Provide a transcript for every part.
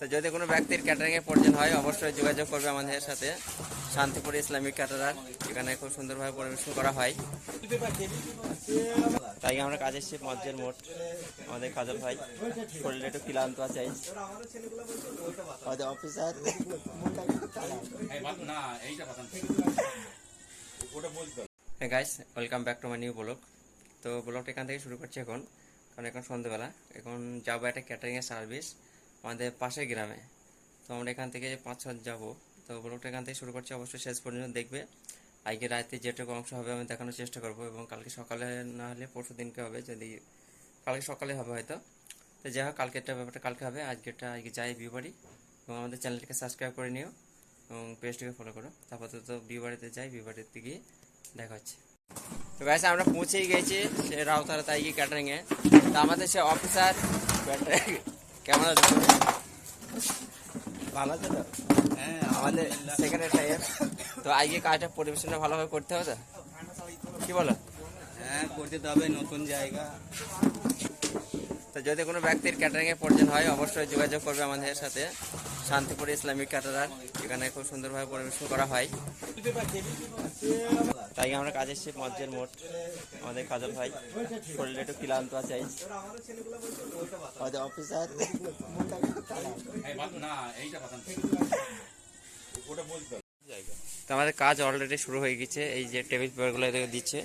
তো যদি কোনো ব্যক্তির ক্যাটারিং এর প্রয়োজন হয়, অবশ্যই যোগাযোগ করবে আমাদের সাথে। Shantipur Islamic caterer. এখানে খুব সুন্দরভাবে পরিবেশন করা হয়। তাই আমরা কাজে এসেছি মজ্জের মোট আমাদের কাজল ভাই শরীরে একটু ক্লান্ত আছে। Officer guys welcome back to my new blog তো ব্লগটা এখান থেকে শুরু করছি এখন। কারণ এখন সন্ধ্যেবেলা এখন যাব একটা ক্যাটারিংয়ের সার্ভিস আমাদের পাশের গ্রামে। তো আমরা এখান থেকে পাঁচ ছজন যাব। তো ব্লগটা এখান থেকে শুরু করছি। অবশ্যই শেষ পর্যন্ত দেখবে। আজকে রাতে যেটুকু অংশ হবে আমি দেখানোর চেষ্টা করব এবং কালকে সকালে না হলে পরশু দিনকে হবে যদি কালকে সকালে হবে হয়তো। তো যাই হোক, কালকেরটা ব্যাপারটা কালকে হবে। আজকেরটা আজকে যাই বিয়ে বাড়ি এবং আমাদের চ্যানেলটিকে সাবস্ক্রাইব করে নিও এবং পেজটিকে ফলো করো। তারপর তো বিয়ে বাড়িতে যাই বিয়ে বাড়িতে গিয়ে দেখা হচ্ছে। তো গাইস আমরা পৌঁছেই গেছি সে রাউতারা তাই গিয়ে ক্যাটারিংয়ে তো আমাদের সে অফিসার কেমন আছো? ভালো আছে তো? হ্যাঁ আমাদের সেখানে সাহেব। তো আজকে কাজটা পরিবেশনটা ভালোভাবে করতে হবে তো? কি বলো? হ্যাঁ করতে তো হবে, নতুন জায়গা। তো যদি কোনো ব্যক্তির ক্যাটারিং এর প্রয়োজন হয় অবশ্যই যোগাযোগ করবে আমাদের সাথে। Shantipur Islamic caterer. এখানে খুব সুন্দরভাবে পরিবেশন করা হয়। তাই আমরা কাজে এসেছি মজ্জের মোট আমাদের কাজল ভাই শরীরে একটু ক্লান্ত আছে আমাদের অফিসার। আমাদের কাজ অলরেডি শুরু হয়ে গেছে। এই যে টেবিল পেপারগুলো দিচ্ছে।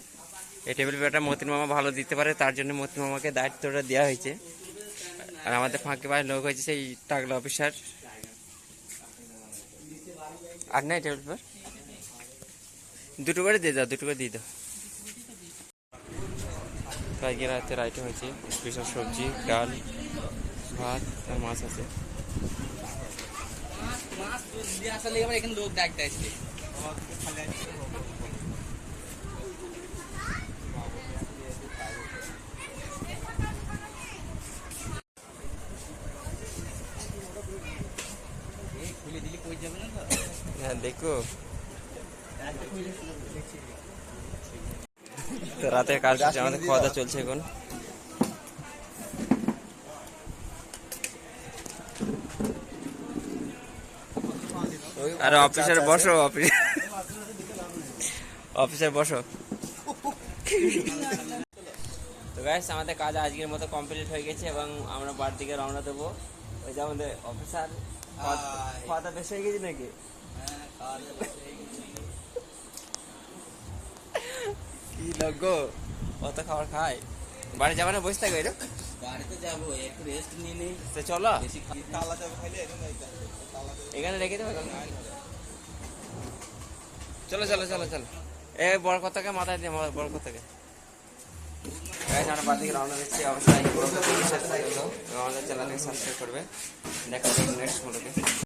এই টেবিল পেপারটা মতিন মামা ভালো দিতে পারে, তার জন্য মতিন মামাকে দায়িত্বটা দেওয়া হয়েছে। আর আমাদের ফাঁকে পায়ে লোক হয়েছে সেই টাকলা অফিসার। আর নাই টেবিল পেপার দুটো করে দিয়ে দাও, দুটো করে দিয়ে দাও। কালকে রাতে রাইটে হয়েছে স্পেশাল সবজি, ডাল, ভাত আর মাছ আছে। আসলে এখানে লোক খুলে দিলে কই যাবে না তো হ্যাঁ দেখো। তো রাতের কাজ আমাদের খাওয়া চলছে এখন। আরে অফিসার বসো, অফিস অফিসার বসো। তো গাইস আমাদের কাজ আজকের মতো কমপ্লিট হয়ে গেছে এবং আমরা বাড়ির দিকে রওনা দেবো। ওই যে আমাদের অফিসার খাওয়া দাওয়া বেশি হয়ে গেছে নাকি? কি লগো অত খাবার খায়। বাড়ি যাবে না বসে থাকবে বাড়িতে যাব একটু রেস্ট নিয়ে নেই। তো চলো। তালা যাবে খাইলে এখানে এখানে রেখে দেবে চলো চলো চলো চলো। এ বড় কথাকে মাথায় দিয়ে আমার বড় কথাকে। আমরা বাড়ি থেকে রওনা দিচ্ছি অবশ্যই আমাদের চ্যানেলকে সাবস্ক্রাইব করবে। দেখা যাবে নেক্সট ভিডিওতে